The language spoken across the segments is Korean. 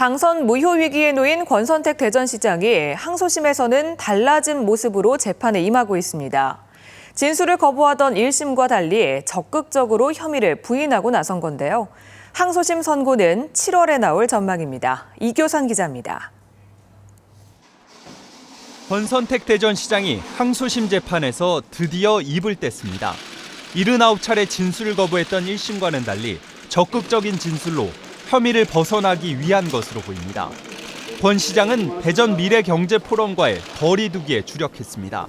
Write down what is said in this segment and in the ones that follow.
당선 무효 위기에 놓인 권선택 대전시장이 항소심에서는 달라진 모습으로 재판에 임하고 있습니다. 진술을 거부하던 1심과 달리 적극적으로 혐의를 부인하고 나선 건데요. 항소심 선고는 7월에 나올 전망입니다. 이교상 기자입니다. 권선택 대전시장이 항소심 재판에서 드디어 입을 뗐습니다. 79차례 진술을 거부했던 1심과는 달리 적극적인 진술로 혐의를 벗어나기 위한 것으로 보입니다. 권 시장은 대전 미래경제포럼과의 거리두기에 주력했습니다.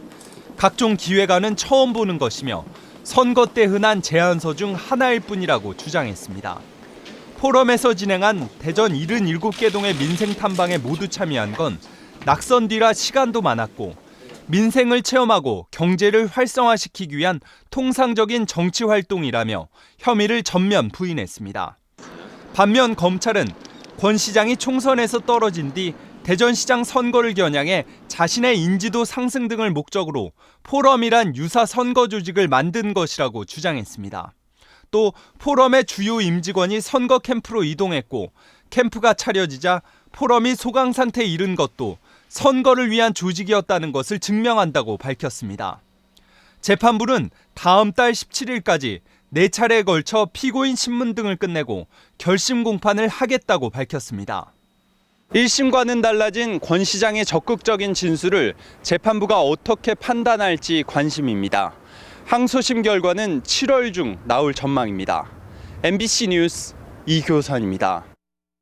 각종 기획안은 처음 보는 것이며 선거 때 흔한 제안서 중 하나일 뿐이라고 주장했습니다. 포럼에서 진행한 대전 77개 동의 민생 탐방에 모두 참여한 건 낙선 뒤라 시간도 많았고 민생을 체험하고 경제를 활성화시키기 위한 통상적인 정치 활동이라며 혐의를 전면 부인했습니다. 반면 검찰은 권 시장이 총선에서 떨어진 뒤 대전시장 선거를 겨냥해 자신의 인지도 상승 등을 목적으로 포럼이란 유사 선거 조직을 만든 것이라고 주장했습니다. 또 포럼의 주요 임직원이 선거 캠프로 이동했고 캠프가 차려지자 포럼이 소강 상태에 이른 것도 선거를 위한 조직이었다는 것을 증명한다고 밝혔습니다. 재판부는 다음 달 17일까지 네 차례에 걸쳐 피고인 신문 등을 끝내고 결심 공판을 하겠다고 밝혔습니다. 1심과는 달라진 권 시장의 적극적인 진술을 재판부가 어떻게 판단할지 관심입니다. 항소심 결과는 7월 중 나올 전망입니다. MBC 뉴스 이교선입니다.